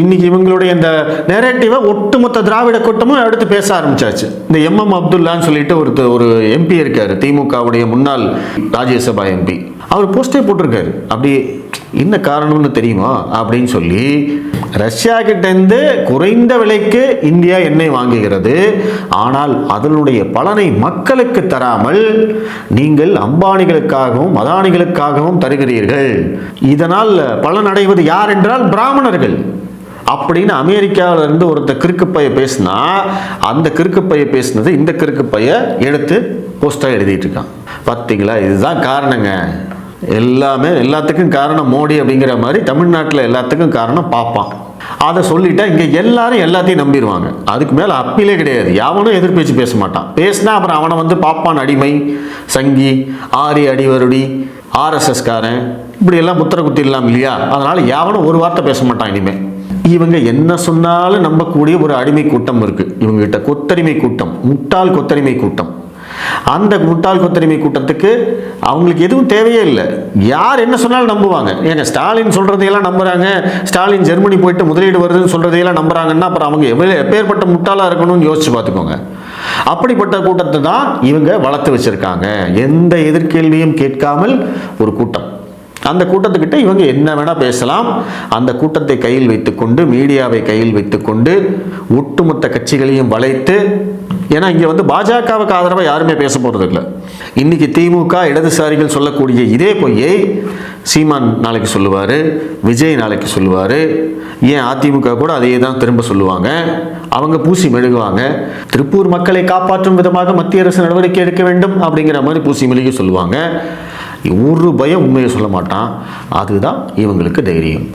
இன்னைக்கு இவங்களுடைய இந்த நெரேட்டிவை ஒட்டுமொத்த திராவிட கூட்டமும் எடுத்து பேச ஆரம்பிச்சாச்சு. இந்த எம் எம் அப்துல்லான்னு சொல்லிட்டு ஒருத்தர் ஒரு எம்பி இருக்காரு திமுகவுடைய முன்னாள் ராஜ்யசபா எம்பி அவர் போஸ்டே போட்டிருக்காரு. அப்படி என்ன காரணம்னு தெரியுமா? அப்படின்னு சொல்லி ரஷ்யா கிட்டேருந்து குறைந்த விலைக்கு இந்தியா எண்ணெய் வாங்குகிறது. ஆனால் அதனுடைய பலனை மக்களுக்கு தராமல் நீங்கள் அம்பானிகளுக்காகவும் அதானிகளுக்காகவும் தருகிறீர்கள். இதனால் பலன் அடைவது யார் என்றால் பிராமணர்கள். அப்படின்னு அமெரிக்காவில இருந்து ஒருத்தர் கிறுக்குப்பைய பேசினா அந்த கிறுக்குப்பைய பேசினது இந்த கிறுக்குப்பைய எடுத்து போஸ்டாக எழுதிட்டு இருக்கான். பார்த்தீங்களா இதுதான் காரணங்க. எல்லாமே எல்லாத்துக்கும் காரணம் மோடி அப்படிங்கிற மாதிரி தமிழ்நாட்டில் எல்லாத்துக்கும் காரணம் பார்ப்பான் அதை சொல்லிட்டா இங்கே எல்லாரும் எல்லாத்தையும் நம்பிடுவாங்க அதுக்கு மேலே அப்பீலே கிடையாது. எவனும் எதிர்பேச்சு பேச மாட்டான். பேசினா அப்புறம் அவனை வந்து பாப்பான் அடிமை சங்கி ஆரி அடிவருடி ஆர்எஸ்எஸ்காரன் இப்படி எல்லாம் முத்திர குத்திடலாம் இல்லையா? அதனால எவனும் ஒரு வார்த்தை பேச மாட்டான் இனிமே. இவங்க என்ன சொன்னாலும் நம்பக்கூடிய ஒரு அடிமை கூட்டம் இருக்கு. இவங்ககிட்ட கொத்தடிமை கூட்டம் முட்டாள் கொத்தடிமை கூட்டம். அந்த முட்டாள் கொத்தடிமை கூட்டத்துக்கு அவங்களுக்கு எதுவும் தேவையே இல்லை. யார் என்ன சொன்னாலும் நம்புவாங்க. ஏங்க ஸ்டாலின் சொல்றதையெல்லாம் நம்புறாங்க ஸ்டாலின் ஜெர்மனி போயிட்டு முதலீடு வருதுன்னு சொல்றதையெல்லாம் நம்புறாங்கன்னா அப்புறம் அவங்க எவ்வளவு எப்பேற்பட்ட முட்டாளா இருக்கணும்னு யோசிச்சு பார்த்துக்கோங்க. அப்படிப்பட்ட கூட்டத்தை தான் இவங்க வளர்த்து வச்சிருக்காங்க. எந்த எதிர்கேள்வியும் கேட்காமல் ஒரு கூட்டம். அந்த கூட்டத்துக்கிட்ட இவங்க என்ன வேணால் பேசலாம். அந்த கூட்டத்தை கையில் வைத்துக்கொண்டு மீடியாவை கையில் வைத்துக்கொண்டு ஒட்டுமொத்த கட்சிகளையும் வளைத்து ஏன்னா இங்கே வந்து பாஜகவுக்கு ஆதரவாக யாருமே பேச போகிறது இல்லை இன்றைக்கி திமுக இடதுசாரிகள் சொல்லக்கூடிய இதே பொய்யை சீமான் நாளைக்கு சொல்லுவார் விஜய் நாளைக்கு சொல்லுவார் ஏன் அதிமுக கூட அதையே தான் திரும்ப சொல்லுவாங்க அவங்க பூசி மெழுகுவாங்க திருப்பூர் மக்களை காப்பாற்றும் விதமாக மத்திய அரசு நடவடிக்கை எடுக்க வேண்டும் அப்படிங்கிற மாதிரி பூசி மெழுகி சொல்லுவாங்க. ஒரு பயம் உண்மையை சொல்ல மாட்டான். அதுதான் இவங்களுக்கு தைரியம்.